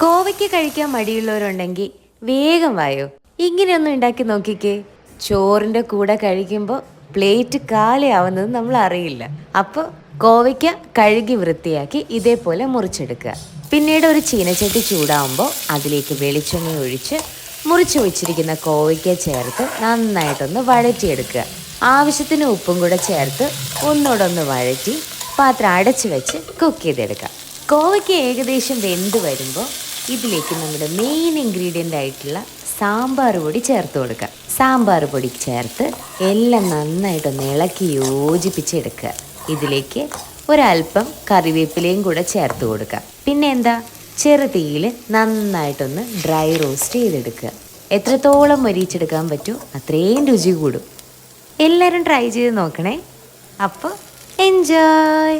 കോവയ്ക്ക് കഴിക്കാൻ മടിയുള്ളവരുണ്ടെങ്കിൽ വേഗം വായോ. ഇങ്ങനെയൊന്നും ഉണ്ടാക്കി നോക്കിക്കേ. ചോറിന്റെ കൂടെ കഴിക്കുമ്പോൾ പ്ലേറ്റ് കാലയാവുന്നത് നമ്മൾ അറിയില്ല അപ്പോൾ കോവയ്ക്ക കഴുകി വൃത്തിയാക്കി ഇതേപോലെ മുറിച്ചെടുക്കുക. പിന്നീട് ഒരു ചീനച്ചട്ടി ചൂടാവുമ്പോൾ അതിലേക്ക് വെളിച്ചെണ്ണ ഒഴിച്ച് മുറിച്ച് വെച്ചിരിക്കുന്ന കോവയ്ക്ക ചേർത്ത് നന്നായിട്ടൊന്ന് വഴറ്റിയെടുക്കുക. ആവശ്യത്തിന് ഉപ്പും കൂടെ ചേർത്ത് ഒന്നോടൊന്ന് വഴറ്റി പാത്രം അടച്ചു വെച്ച് കുക്ക് ചെയ്തെടുക്കാം കോവയ്ക്ക് ഏകദേശം വെന്ത് വരുമ്പോൾ ഇതിലേക്ക് നമ്മുടെ മെയിൻ ഇൻഗ്രീഡിയന്റ് ആയിട്ടുള്ള സാമ്പാർ പൊടി ചേർത്ത് കൊടുക്കുക. സാമ്പാർ പൊടി ചേർത്ത് എല്ലാം നന്നായിട്ടൊന്ന് ഇളക്കി യോജിപ്പിച്ചെടുക്കുക. ഇതിലേക്ക് ഒരല്പം കറിവേപ്പിലയും കൂടെ ചേർത്ത് കൊടുക്കുക. പിന്നെ എന്താ? ചെറുതീയിൽ നന്നായിട്ടൊന്ന് ഡ്രൈ റോസ്റ്റ് ചെയ്തെടുക്കുക. എത്രത്തോളം മരിച്ചെടുക്കാൻ പറ്റുമോ അത്രയും രുചി കൂടും. എല്ലാവരും ട്രൈ ചെയ്ത് നോക്കണേ. അപ്പോൾ എൻജോയ്